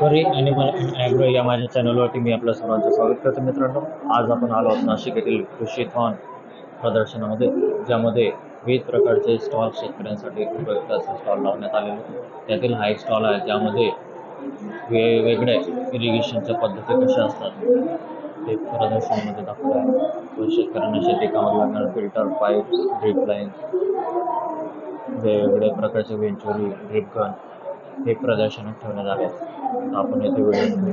खरी आणि ॲग्रो या माझ्या चॅनलवरती मी आपल्या सर्वांचं स्वागत करतो मित्रांनो. आज आपण आलो आहोत नाशिक येथील कृषी थॉन प्रदर्शनामध्ये ज्यामध्ये विविध प्रकारचे स्टॉल शेतकऱ्यांसाठी उपयुक्त असे स्टॉल लावण्यात आलेले होते त्यातील हा एक स्टॉल आहे ज्यामध्ये वेगवेगळ्या इरिगेशनच्या पद्धती कशा असतात ते प्रदर्शनामध्ये दाखवलं आहे व शेतकऱ्यांना शेती कामाला लागणारे फिल्टर पाईप ड्रीप लाईन वेगवेगळ्या प्रकारचे वेंचुरी ड्रीप गन हे प्रदर्शनात ठेवण्यात आले आहे. आपण येथे व्हिडिओ